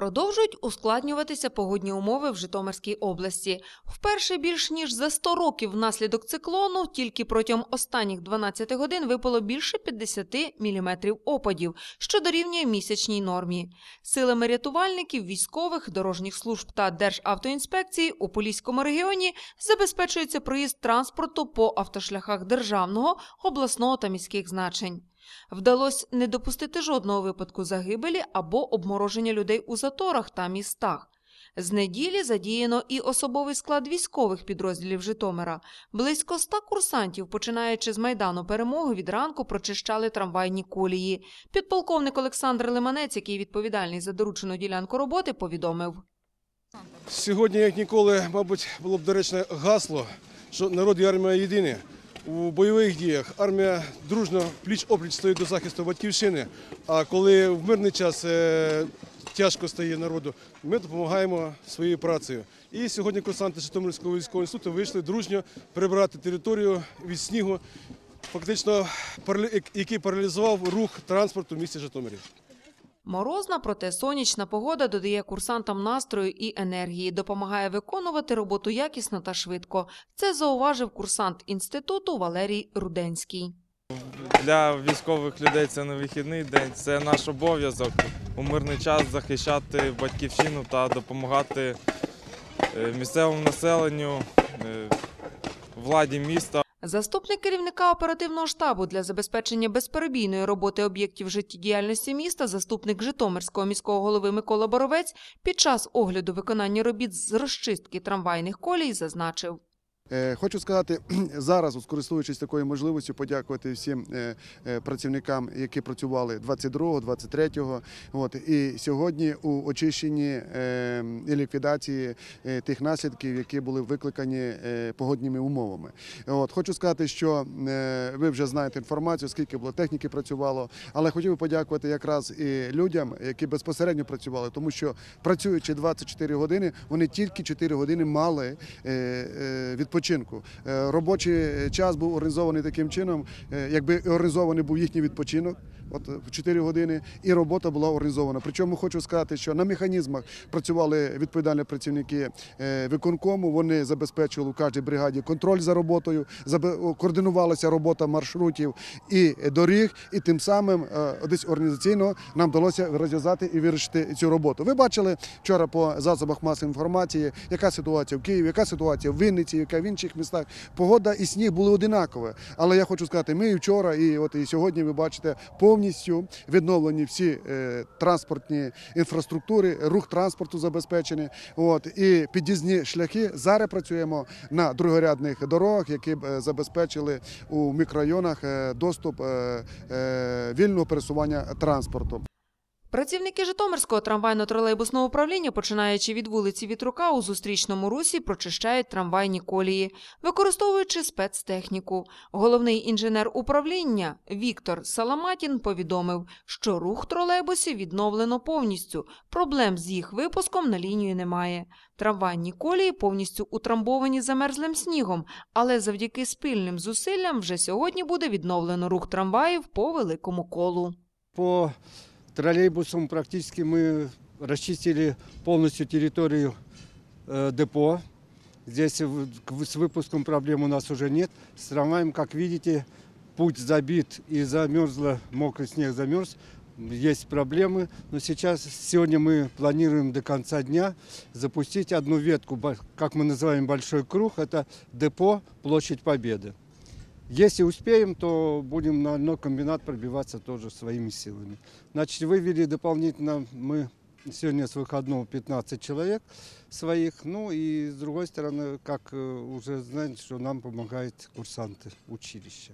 Продовжують ускладнюватися погодні умови в Житомирській області. Вперше більш ніж за 100 років внаслідок циклону тільки протягом останніх 12 годин випало більше 50 мм опадів, що дорівнює місячній нормі. Силами рятувальників, військових, дорожніх служб та Державтоінспекції у Поліському регіоні забезпечується проїзд транспорту по автошляхах державного, обласного та міських значень. Вдалося не допустити жодного випадку загибелі або обмороження людей у заторах та містах. З неділі задіяно і особовий склад військових підрозділів Житомира. Близько ста курсантів, починаючи з Майдану Перемоги, від ранку прочищали трамвайні колії. Підполковник Олександр Лиманець, який відповідальний за доручену ділянку роботи, повідомив. Сьогодні, як ніколи, мабуть, було б доречне гасло, що народ і армія єдині. У бойових діях армія дружно пліч-опліч стоїть до захисту батьківщини. А коли в мирний час е, тяжко стає народу, ми допомагаємо своєю працею. І сьогодні курсанти Житомирського військового інституту вийшли дружньо прибрати територію від снігу, фактично який паралізував рух транспорту в місті Житомирі. Морозна, проте сонячна погода додає курсантам настрою і енергії, допомагає виконувати роботу якісно та швидко. Це зауважив курсант інституту Валерій Руденський. Для військових людей це не вихідний день, це наш обов'язок у мирний час захищати батьківщину та допомагати е, місцевому населенню, е, владі міста. Заступник керівника оперативного штабу для забезпечення безперебійної роботи об'єктів життєдіяльності міста, заступник Житомирського міського голови Микола Боровець під час огляду виконання робіт з розчистки трамвайних колій зазначив. Е, Хочу сказати зараз, от скористуючись такою можливістю, подякувати всім е, е, працівникам, які працювали 22-го, 23-го. От і сьогодні у очищенні і ліквідації тих наслідків, які були викликані погодніми умовами. От хочу сказати, що ви вже знаєте інформацію, скільки було техніки працювало, але хотів би подякувати якраз і людям, які безпосередньо працювали, тому що працюючи 24 години, вони тільки 4 години мали е, відпочинку. Е, Робочий час був організований таким чином, е, якби організований був їхній відпочинок. От е, в 4 години, і робота була організована. Причому хочу сказати, що на механізмах працювали відповідальні працівники е, виконкому. Вони забезпечували у кожній бригаді контроль за роботою, координувалася робота маршрутів і доріг, і тим самим е, десь організаційно нам вдалося розв'язати і вирішити цю роботу. Ви бачили вчора по засобах масової інформації, яка ситуація в Києві, яка ситуація в Вінниці, яка в інших містах. Погода і сніг були одинакові. Але я хочу сказати, ми і вчора, і от і сьогодні ви бачите повністю відновлені всі е, транспортні інфраструктури, рух транспорту забезпечений. От і під'їзні шляхи. Зараз працюємо на другорядних дорогах, які б е, забезпечили у мікрорайонах е, доступ вільного пересування транспорту. Працівники Житомирського трамвайно-тролейбусного управління, починаючи від вулиці Вітрука у зустрічному русі, прочищають трамвайні колії, використовуючи спецтехніку. Головний інженер управління Віктор Саламатін повідомив, що рух тролейбусів відновлено повністю. Проблем з їх випуском на лінію немає. Трамвайні колії повністю утрамбовані замерзлим снігом, але завдяки спільним зусиллям вже сьогодні буде відновлено рух трамваїв по великому колу. По троллейбусам практически мы расчистили полностью территорию э, депо. Здесь с выпуском проблем у нас уже нет. С трамваем, как видите, путь забит и замерзло, мокрый снег замерз. Есть проблемы, но сейчас, сегодня мы планируем до конца дня запустить одну ветку, как мы называем большой круг, это депо Площадь Победы. Если успеем, то будем на одно комбинат пробиваться тоже своими силами. Значит, вывели дополнительно мы сегодня с выходного 15 человек своих. Ну и с другой стороны, как э, уже знаете, что нам помогают курсанты училища.